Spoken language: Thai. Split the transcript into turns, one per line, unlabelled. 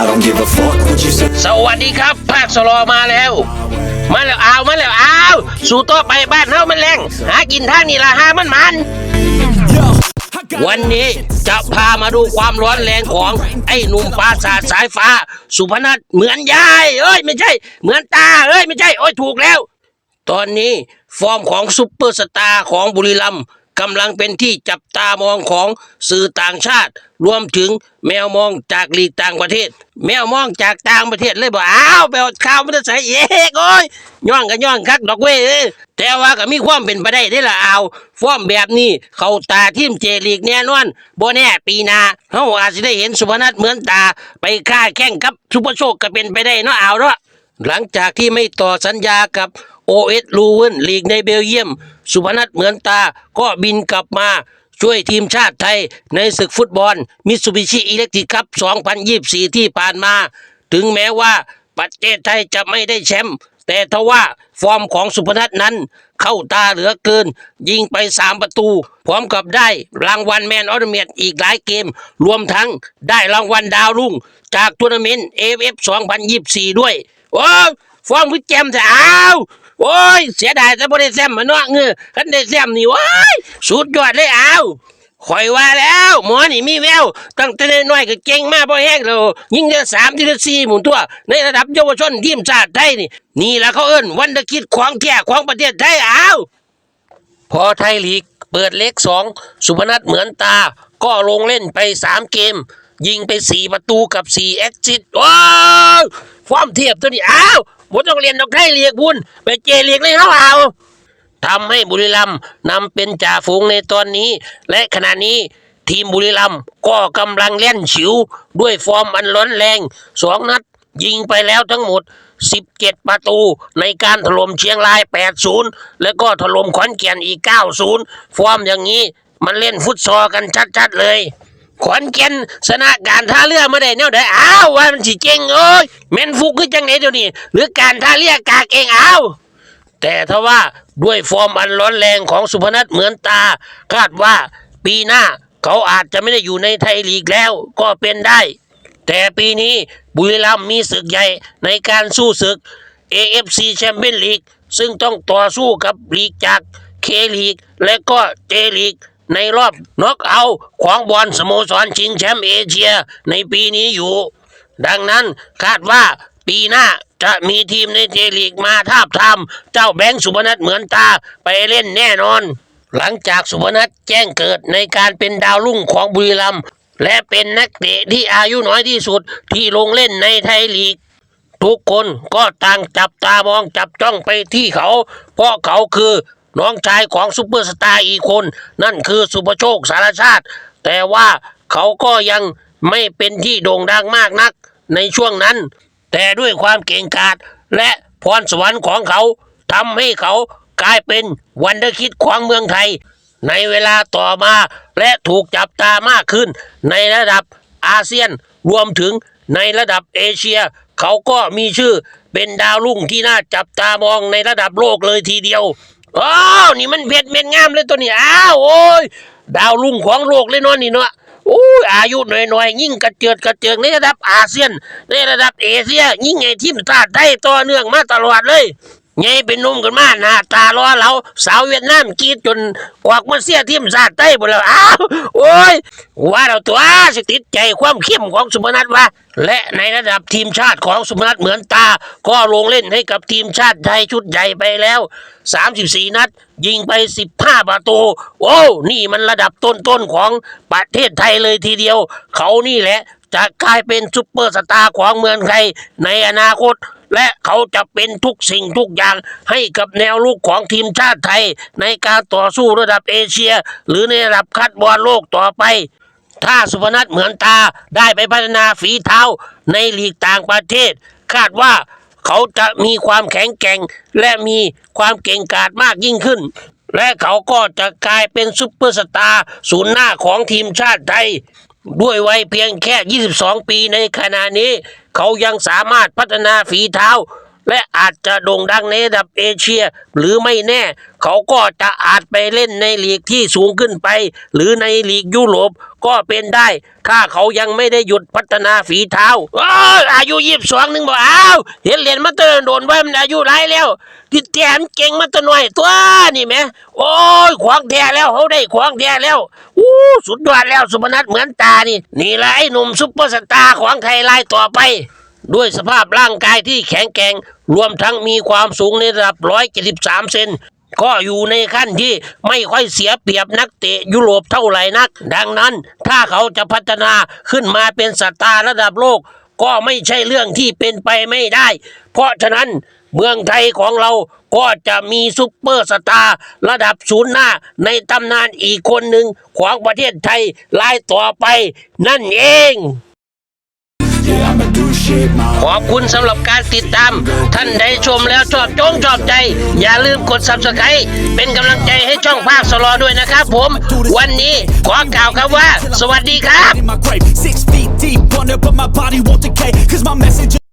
I don't give a fuck what you say
สวัสดีครับ ภาคสโลอมาแล้ว มาแล้วอ้าวมาแล้วอ้าวสู่ต่อไปบ้านเฮามันแรงหากินทางนี่ละหามันมันวันนี้จะพามาดูความร้อนแรงของไอ้หนุ่มปราสาทสายฟ้า สุพนัทเหมือนยาย เอ้ยไม่ใช่ เหมือนตา เอ้ยไม่ใช่ โอ้ยถูกแล้ว ตอนนี้ฟอร์มของซุปเปอร์สตาร์ของบุรีรัมย์ กำลังเป็นที่จับตามองของสื่อต่างชาติ รวมถึงแมวมองจากลีกต่างประเทศ แมวมองจากต่างประเทศเลยบอกอ้าวไปเอาข่าวมันจะใส่เอ๊กโอ้ยย่องกันย่องคักดอกเว้ยแต่ว่าก็มีความเป็นไปได้ได้ละเอาฟอร์มแบบนี้ เขาตาทีมเจลีกแน่นอนบ่แน่ปีหน้าเฮาอาจจะได้เห็นสุพนัทเหมือนตา ไปค่าแข่งกับซุปเปอร์โชคก็เป็นไปได้เนาะเอาเนาะหลังจากที่ไม่ต่อสัญญากับ โอเอสลูเวนลีกในเบลเยียม สุพนัทเหมือนตาก็บินกลับมาช่วยทีมชาติไทยในศึกฟุตบอลมิตซูบิชิอิเล็กทริกคัพ 2024 ที่ผ่านมา ถึงแม้ว่าประเทศไทยจะไม่ได้แชมป์แต่ทว่าฟอร์มของสุพนัทนั้นเข้าตาเหลือเกิน ยิงไป 3 ประตู พร้อมกับได้รางวัลแมนออร์เมียอีกหลายเกม รวมทั้งได้รางวัลดาวรุ่ง จากทัวร์นาเมนต์ AFF 2024 ด้วย โอ้ยฟอร์มคือแจมแต่อ้าว โอ้ย เสียดายแต่บ่ได้แซมมาเนาะเงือคันได้แซมนี่ว้ายสุดยอดเลยอ้าวข่อยว่าแล้ว หมอนี่มีแววตั้งแต่น้อยก็เก่งมากพอแห้งแล้วยิ่งเดือสามทีละสี่หมุนตัว ในระดับเยาวชนทีมชาติไทยนี่ นี่แหละเขาเอิ้นวันเดอร์คิดของแท้ของประเทศไทยอ้าวพอไทยลีกเปิดเล็กสองสุพนัทเหมือนตา ก็ลงเล่นไปสามเกม ยิงไปสี่ประตูกับสี่แอคซิสว้าวความเทียบตัวนี้อ้าว บ่ต้องเรียนดอกไทยเลียกบุญไปเจเลียกเลยเขาเอาทำให้บุรีรัมย์นำเป็นจ่าฝูงในตอนนี้ และขณะนี้ทีมบุรีรัมย์ก็กำลังเล่นฉิว ด้วยฟอร์มอันร้อนแรงสองนัด ยิงไปแล้วทั้งหมด 17 ประตูในการถล่มเชียงราย 8-0 แล้วก็ถล่มขอนแก่นอีก 9-0 ฟอร์มอย่างนี้มันเล่นฟุตซอลกันชัดๆเลย ขอนแก่นชนะการท่าเรือมาได้แนวใดอ้าวว่ามันสิเก่งเอ้ยแม่นฟุกคือจังไหนเดี๋ยวนี้หรือการท่าเรือกากเองอ้าวแต่ถ้าว่าด้วยฟอร์มอันร้อนแรงของสุพนัทเหมือนตา คาดว่าปีหน้าเขาอาจจะไม่ได้อยู่ในไทยลีกแล้วก็เป็นได้ แต่ปีนี้บุรีรัมย์มีศึกใหญ่ในการสู้ศึก AFC แชมเปี้ยนลีกซึ่งต้องต่อสู้กับลีกจากเคลีกและก็เจลีก ในรอบน็อกเอาของบอลสโมสรชิงแชมป์เอเชียในปีนี้อยู่ ดังนั้นคาดว่าปีหน้าจะมีทีมในเจลีกมาทาบทามเจ้าแบงค์สุพนัทเหมือนตาไปเล่นแน่นอน หลังจากสุพนัทแจ้งเกิดในการเป็นดาวรุ่งของบุรีรัมย์และเป็นนักเตะที่อายุน้อยที่สุดที่ลงเล่นในไทยลีก ทุกคนก็ต่างจับตามองจับจ้องไปที่เขา เพราะเขาคือ น้องชายของซุปเปอร์สตาร์อีกคน นั่นคือสุภโชคสารชาติ แต่ว่าเขาก็ยังไม่เป็นที่โด่งดังมากนักในช่วงนั้น แต่ด้วยความเก่งกาจและพรสวรรค์ของเขาทำให้เขากลายเป็นวันเดอร์คิดของเมืองไทย ในเวลาต่อมาและถูกจับตามากขึ้น ในระดับอาเซียนรวมถึงในระดับเอเชีย เขาก็มีชื่อเป็นดาวรุ่งที่น่าจับตามองในระดับโลกเลยทีเดียว อ้าวนี่มันเพชรเม็ดงามเลยตัวนี้อ้าวโอ้ยดาวลุ่งของโลกเลยเนาะนี่เนาะโอ้ยอายุหน่อยๆยิ่งกระเจิดกระเจิงในระดับอาเซียน ในระดับเอเชีย ยิ่งไงทีมชาติได้ต่อเนื่องมาตลอดเลย ไงเป็นนุ่มกันมาหน้าตาล้อเราสาวเวียดนามกรีดจนออกมาเสียทีมชาติไต้หมดแล้วอ้าวโอ้ยว่าเราตัวสิติดใจความเข้มของสุพนัทวะและในระดับทีมชาติของสุพนัทเหมือนตา ก็ลงเล่นให้กับทีมชาติไทยชุดใหญ่ไปแล้ว 34 นัด ยิงไป 15 ประตู โอ้นี่มันระดับต้นๆของประเทศไทยเลยทีเดียว เขานี่แหละจะกลายเป็นซุปเปอร์สตาร์ของเมืองไทยในอนาคต และเขาจะเป็นทุกสิ่งทุกอย่างให้กับแนวลูกของทีมชาติไทย ในการต่อสู้ระดับเอเชีย หรือในระดับคัดบอลโลกต่อไป ถ้าสุพนัทเหมือนตาได้ไปพัฒนาฝีเท้าในลีกต่างประเทศ คาดว่าเขาจะมีความแข็งแกร่ง และมีความเก่งกาจมากยิ่งขึ้น และเขาก็จะกลายเป็นซุปเปอร์สตาร์ศูนย์หน้าของทีมชาติไทย ด้วยวัยเพียงแค่ 22 ปีในขณะนี้ เขายังสามารถพัฒนาฝีเท้า และอาจจะโด่งดังในระดับเอเชีย หรือไม่แน่ เขาก็จะอาจไปเล่นในลีกที่สูงขึ้นไป หรือในลีกยุโรปก็เป็นได้ ถ้าเขายังไม่ได้หยุดพัฒนาฝีเท้าอ้าวอายุยี่สิบสองหนึ่งบอกอ้าวเห็นเหรียญมาเตอร์โดนไว้มันอายุไรแล้วติดแถมเก่งมาแตะหน่อยตัวนี่แหมโอ้ยขวางแท้แล้วเขาได้ขวางแท้แล้วอู้สุดยอดแล้วสุพนัทเหมือนตานี่ นี่แหละไอ้หนุ่มซุปเปอร์สตาร์ของไทยไลน์ต่อไป ด้วยสภาพร่างกายที่แข็งแกร่งรวมทั้งมีความสูงในระดับ 173 เซนก็อยู่ในขั้นที่ไม่ค่อยเสียเปรียบนักเตะยุโรปเท่าไหร่นัก ดังนั้นถ้าเขาจะพัฒนาขึ้นมาเป็นสตาร์ระดับโลก ก็ไม่ใช่เรื่องที่เป็นไปไม่ได้ เพราะฉะนั้นเมืองไทยของเราก็จะมีซุปเปอร์สตาร์ระดับศูนย์หน้าในตำนานอีกคนหนึ่งของประเทศไทยรายต่อไปนั่นเอง ขอบคุณสำหรับการติดตาม ท่านใดชมแล้วชอบจงชอบใจ อย่าลืมกด subscribe เป็นกำลังใจให้ช่องภาคสลอด้วยนะครับผม วันนี้ขอกล่าวคำว่า สวัสดีครับ
Six feet deep under, but my body won't decay. Cause my message